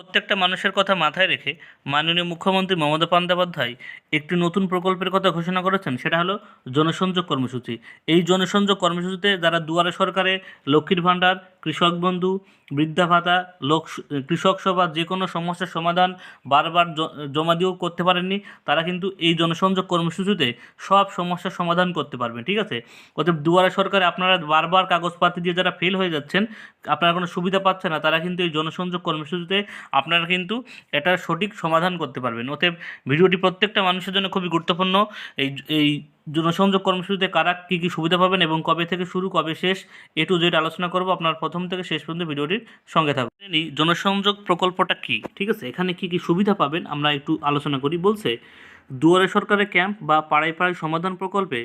প্রত্যেকটা মানুষের কথা মাথায় রেখে মাননীয় মুখ্যমন্ত্রী মমতা বন্দ্যোপাধ্যায় একটি নতুন প্রকল্পের কথা ঘোষণা করেছেন, সেটা হলো জনসংযোগ কর্মসূচি। এই জনসংযোগ কর্মসূচিতে যারা দুয়ারে সরকারে, লক্ষ্মীর ভাণ্ডার, কৃষক বন্ধু, বৃদ্ধা ভাতা, লোক কৃষক সভা, যে কোনো সমস্যার সমাধান বারবার জমা দিয়েও করতে পারেননি, তারা কিন্তু এই জনসংযোগ কর্মসূচিতে সব সমস্যার সমাধান করতে পারবেন ঠিক আছে? অতএব দুয়ারে সরকারে আপনারা বারবার কাগজপাতি দিয়ে যারা ফেল হয়ে যাচ্ছেন, আপনারা কোনো সুবিধা পাচ্ছেন না, তারা কিন্তু এই জনসংযোগ কর্মসূচিতে আপনারা কিন্তু এটার সঠিক সমাধান করতে পারবেন। অতএব ভিডিওটি প্রত্যেকটা মানুষের জন্য খুবই গুরুত্বপূর্ণ। এই এই জনসংযোগ কর্মসূচিতে কারা কী কী সুবিধা পাবেন এবং কবে থেকে শুরু, কবে শেষ, এ টু জেড আলোচনা করব। আপনার প্রথম থেকে শেষ পর্যন্ত ভিডিওটির সঙ্গে থাকবেন জনসংযোগ প্রকল্পটা কি? ঠিক আছে, এখানে কি কি সুবিধা পাবেন? আমরা একটু আলোচনা করি। বলছে দুয়ারে সরকারের ক্যাম্প বা পাড়ায় পাড়ায় সমাধান প্রকল্পে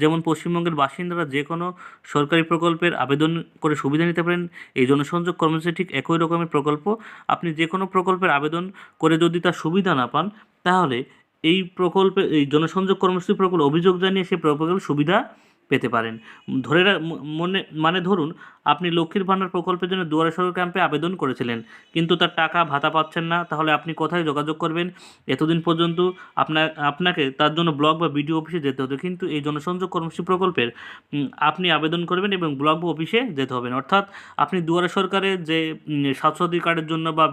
যেমন পশ্চিমবঙ্গের বাসিন্দারা যে কোনো সরকারি প্রকল্পের আবেদন করে সুবিধা নিতে পারেন, এই জনসংযোগ কর্মসূচি ঠিক একই রকমের প্রকল্প। আপনি যে কোনো প্রকল্পের আবেদন করে যদি তার সুবিধা না পান, তাহলে এই প্রকল্পে, এই জনসংযোগ কর্মসূচি প্রকল্প অভিযোগ জানিয়ে সেই প্রকল্পের সুবিধা পেতে পারেন। ধরে মনে মানে ধরুন আপনি লক্ষ্মীর ভাণ্ডার প্রকল্পের জন্য দুয়ারে সরকার ক্যাম্পে আবেদন করেছিলেন, কিন্তু তার টাকা ভাতা পাচ্ছেন না। তাহলে আপনি কোথায় যোগাযোগ করবেন? এতদিন পর্যন্ত আপনার আপনাকে তার জন্য ব্লক বা বিডিও অফিসে যেতে হতো, কিন্তু এই জনসংযোগ কর্মসূচি প্রকল্পের আপনি আবেদন করবেন এবং ব্লক বা অফিসে যেতে হবে না অর্থাৎ আপনি দুয়ারে সরকারের যে স্বাস্থ্যসাথী কার্ডের জন্য বা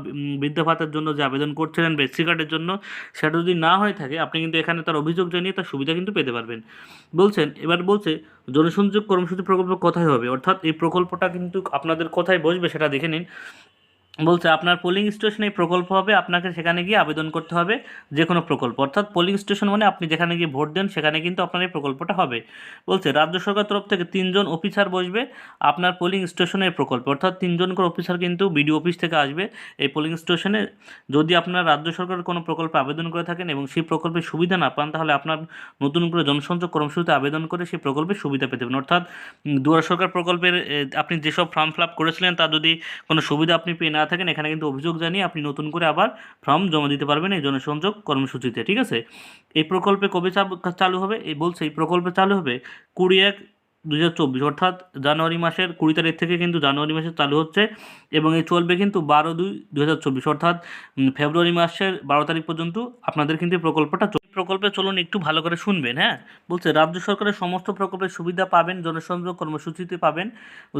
বৃদ্ধা ভাতার জন্য যে আবেদন করছিলেন বা এসসি কার্ডের জন্য, সেটা যদি না হয়ে থাকে, আপনি কিন্তু এখানে তার অভিযোগ জানিয়ে তার সুবিধা কিন্তু পেতে পারবেন। বলছেন, এবার বলছে, জনসংযোগ কর্মসূচি প্রকল্প কোথায় হবে? অর্থাৎ এই কিন্তু আপনাদের কোথায় বসবে সেটা দেখে নিন। বলছে, আপনার পোলিং স্টেশনে প্রকল্প হবে, আপনাকে সেখানে গিয়ে আবেদন করতে হবে, যে কোনো প্রকল্প। অর্থাৎ পোলিং স্টেশন মানে আপনি যেখানে গিয়ে ভোট দেন, সেখানে কিন্তু আপনার এই প্রকল্পটা হবে। বলছে, রাজ্য সরকার তরফ থেকে তিনজন অফিসার বসবে, আপনার পোলিং স্টেশনের প্রকল্প। অর্থাৎ তিনজন করে অফিসার কিন্তু বিডিও অফিস থেকে আসবে এই পোলিং স্টেশনে যদি আপনার রাজ্য সরকার কোনো প্রকল্পে আবেদন করে থাকেন এবং সেই প্রকল্পের সুবিধা না পান, তাহলে আপনার নতুন করে জনসংযোগ কর্মসূচিতে আবেদন করে সেই প্রকল্পের সুবিধা পেতে পারেন। অর্থাৎ দুয়ারে সরকার প্রকল্পের আপনি যেসব ফর্ম ফিল আপ করেছিলেন তা যদি কোনো সুবিধা আপনি পেয়ে না থাকেন, এখানে কিন্তু অভিযোগ জানিয়ে আপনি নতুন করে আবার ফর্ম জমা দিতে পারবেন এই জনসংযোগ কর্মসূচিতে, ঠিক আছে? এই প্রকল্পে কবে চালু হবে? এই বলছে, এই প্রকল্পে চালু হবে কুড়ি এক দু অর্থাৎ জানুয়ারি মাসের কুড়ি তারিখ থেকে কিন্তু জানুয়ারি মাসে চালু হচ্ছে এবং এই চলবে কিন্তু বারো দুই দু অর্থাৎ ফেব্রুয়ারি মাসের বারো তারিখ পর্যন্ত আপনাদের কিন্তু এই প্রকল্পটা প্রকল্পে চলুন একটু ভালো করে শুনবেন হ্যাঁ? বলছে, রাজ্য সরকারের সমস্ত প্রকল্পের সুবিধা পাবেন, জনসংযোগ কর্মসূচিতে পাবেন।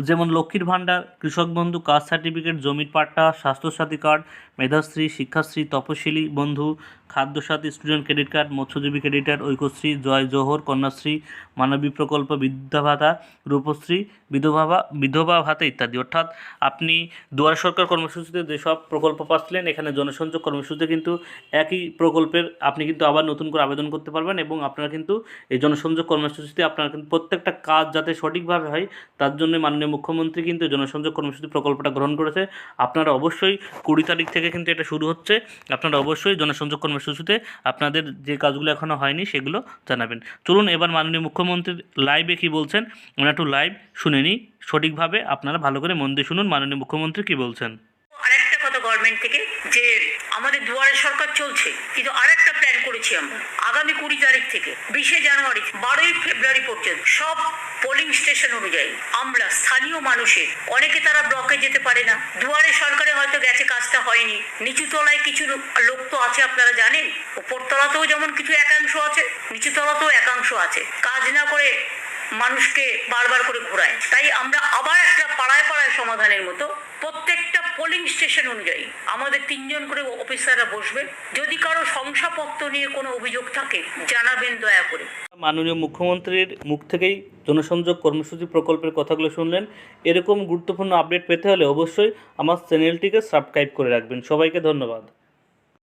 যেমন লক্ষ্মীর ভাণ্ডার, কৃষক বন্ধু, কাস্ট সার্টিফিকেট, জমির পাট্টা, Swasthyasathi card, Medhashree, Shikshashree, Taposili Bandhu Khadyasathi student credit card মৎস্যজীবী ক্রেডিট কার্ড ঐক্যশ্রী, জয় জোহর, কন্যাশ্রী, মানবী প্রকল্প, বিদ্যা ভাতা, রূপশ্রী, বিধবা বিধবা ভাতা ইত্যাদি। অর্থাৎ আপনি দুয়ারে সরকার কর্মসূচিতে যেসব প্রকল্প পাচ্ছিলেন, এখানে জনসংযোগ কর্মসূচিতে কিন্তু একই প্রকল্পের আপনি কিন্তু আবার নতুন করে আবেদন করতে পারবেন এবং আপনারা কিন্তু এই জনসংযোগ কর্মসূচিতে আপনারা কিন্তু প্রত্যেকটা কাজ যাতে সঠিকভাবে হয়, তার জন্য মাননীয় মুখ্যমন্ত্রী কিন্তু জনসংযোগ কর্মসূচি প্রকল্পটা গ্রহণ করেছে। আপনারা অবশ্যই কুড়ি তারিখ থেকে কিন্তু এটা শুরু হচ্ছে। আপনারা অবশ্যই জনসংযোগ কর্মসূচিতে আপনাদের যে কাজগুলো এখনও হয়নি সেগুলো জানাবেন। চলুন এবার মাননীয় মুখ্যমন্ত্রীর লাইভে কি বলছেন? আমরা একটু লাইভ শুনে নিই। সঠিকভাবে আপনারা ভালো করে মন দিয়ে শুনুন মাননীয় মুখ্যমন্ত্রী কি বলছেন। গভর্নমেন্ট থেকে যে আমাদের দুয়ারে সরকার চলছে, কিন্তু আরেকটা প্ল্যান করেছি আমরা, আগামী কুড়ি তারিখ থেকে, বিশে জানুয়ারি, বারোই ফেব্রুয়ারি পর্যন্ত, সব পোলিং স্টেশন অনুযায়ী আমরা স্থানীয় মানুষের, অনেকে তারা ব্লকে যেতে পারে না, দুয়ারে সরকারে হয়তো গেছে, কাজটা হয়নি নিচু তলায় কিছু লোক- তো আছে আপনারা জানেন উপর তলাতেও যেমন কিছু একাংশ আছে নিচু তলাতেও একাংশ আছে, কাজ না করে মানুষকে বারবার করে ঘোরায়। তাই আমরা আবার একটা পাড়ায় পাড়ায় সমাধানের মতো প্রত্যেকটা পোলিং স্টেশন অনুযায়ী আমাদের তিনজন করে অফিসাররা বসবে। যদি কারও শংসাপত্র নিয়ে কোনো অভিযোগ থাকে, জানাবেন দয়া করে। মাননীয় মুখ্যমন্ত্রীর মুখ থেকেই জনসংযোগ কর্মসূচি প্রকল্পের কথাগুলো শুনলেন। এরকম গুরুত্বপূর্ণ আপডেট পেতে হলে অবশ্যই আমার চ্যানেলটিকে সাবস্ক্রাইব করে রাখবেন। সবাইকে ধন্যবাদ।